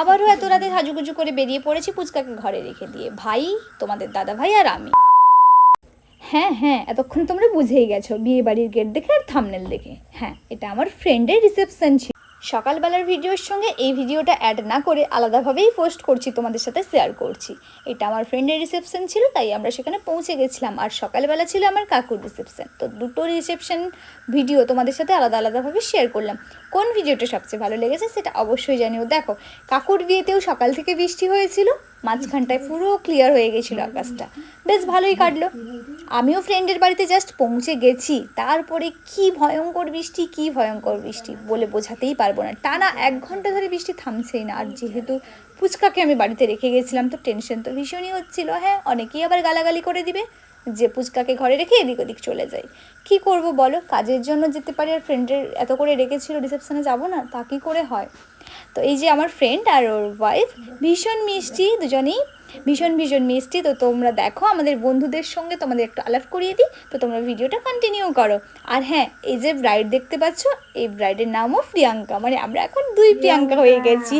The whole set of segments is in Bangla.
আবারও এত রাতে সাজুগুজু করে বেরিয়ে পড়েছি পুচকাকে ঘরে রেখে দিয়ে। ভাই, তোমাদের দাদা ভাই আর আমি। হ্যাঁ হ্যাঁ এতক্ষণ তোমরা বুঝেই গেছো বিয়ে বাড়ির গেট দেখে আর থামনেল দেখে। হ্যাঁ এটা আমার ফ্রেন্ডের রিসেপশন ছিল। সকালবেলার ভিডিওর সঙ্গে এই ভিডিওটা অ্যাড না করে আলাদাভাবেই পোস্ট করছি, তোমাদের সাথে শেয়ার করছি। এটা আমার ফ্রেন্ডের রিসেপশন ছিল, তাই আমরা সেখানে পৌঁছে গেছিলাম। আর সকালবেলা ছিল আমার কাকুর রিসেপশন তো দুটো রিসেপশন ভিডিও তোমাদের সাথে আলাদা, আলাদাভাবে শেয়ার করলাম। কোন ভিডিওটা সবচেয়ে ভালো লেগেছে সেটা অবশ্যই জানিও। দেখো, কাকুর বিয়েতেও সকাল থেকে বৃষ্টি হয়েছিল, মাঝখানটায় পুরো ক্লিয়ার হয়ে গেছিল আকাশটা। বেশ ভালোই কাটলো। আমিও ফ্রেন্ডের বাড়িতে জাস্ট পৌঁছে গেছি। তারপরে কি ভয়ঙ্কর বৃষ্টি, কি ভয়ঙ্কর বৃষ্টি বলে বোঝাতেই পারব না। টানা এক ঘণ্টা ধরে বৃষ্টি থামছেই না। আর যেহেতু ফুচকাকে আমি বাড়িতে রেখে গেছিলাম, তো টেনশন তো ভীষণই হচ্ছিল। হ্যাঁ অনেকেই আবার গালাগালি করে দিবে। যে পুচকাকে ঘরে রেখে এদিক ওদিক চলে যাই কি করব বলো? কাজের জন্য যেতে পারি আর ফ্রেন্ডের এত করে রেখেছিল রিসেপশনে যাব না তা কি করে হয়? তো এই যে আমার ফ্রেন্ড আর ওর ওয়াইফ ভীষণ মিষ্টি দুজনেই ভীষণ ভীষণ মিষ্টি। তো তোমরা দেখো আমাদের বন্ধুদের সঙ্গে তোমাদের একটু আলাপ করিয়ে দিই তো তোমরা ভিডিওটা কন্টিনিউ করো। আর হ্যাঁ এই যে ব্রাইড দেখতে পাচ্ছ এই ব্রাইডের নামও প্রিয়াঙ্কা মানে আমরা এখন দুই প্রিয়াঙ্কা হয়ে গেছি।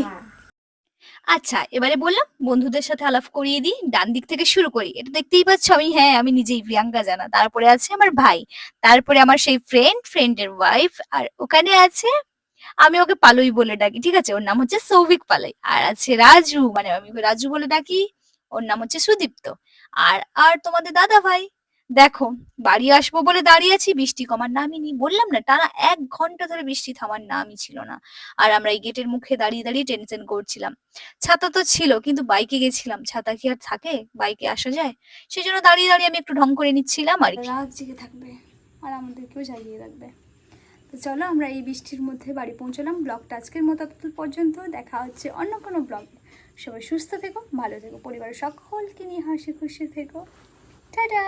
আচ্ছা এবারে বললাম বন্ধুদের সাথে আলাপ করিয়ে দিই ডান দিক থেকে শুরু করি। এটা দেখতেই পাচ্ছ আমি হ্যাঁ আমি নিজেই প্রিয়াঙ্কা জানা। তারপরে আছে আমার ভাই, তারপরে আমার সেই ফ্রেন্ড ফ্রেন্ডের ওয়াইফ আর ওখানে আছে আমি ওকে পালুই বলে ডাকি, ঠিক আছে? ওর নাম হচ্ছে সৌভিক পালাই। আর আছে রাজু মানে আমি রাজু বলে ডাকি, ওর নাম হচ্ছে সুদীপ্ত। আর আর তোমাদের দাদা ভাই? দেখো, বাড়ি আসব বলে দাঁড়িয়ে আছি বৃষ্টি কমার নামই নি বললাম না, টানা এক ঘণ্টা ধরে বৃষ্টি থামার নামই ছিল না। আর আমরা এই গেটের মুখে দাঁড়িয়ে দাঁড়িয়ে টেনশন করছিলাম। ছাতা তো ছিল, কিন্তু বাইকে গেছিলাম। ছাতা কি আর থাকে? বাইকে আসা যায়? সেই জন্য দাঁড়িয়ে দাঁড়িয়ে আমি একটু ঢং করে নিচ্ছিলাম, আর রাত জেগে থাকবে, আর আমাদেরকেও জাগিয়ে রাখবে। তো চলো, আমরা এই বৃষ্টির মধ্যে বাড়ি পৌঁছলাম। ব্লগটা আজকের মতো পর্যন্ত। দেখা হচ্ছে অন্য কোনো ব্লগ। সবাই সুস্থ থেকো, ভালো থেকো, পরিবারের সকলকে নিয়ে হাসি খুশি থেকো। টাটা!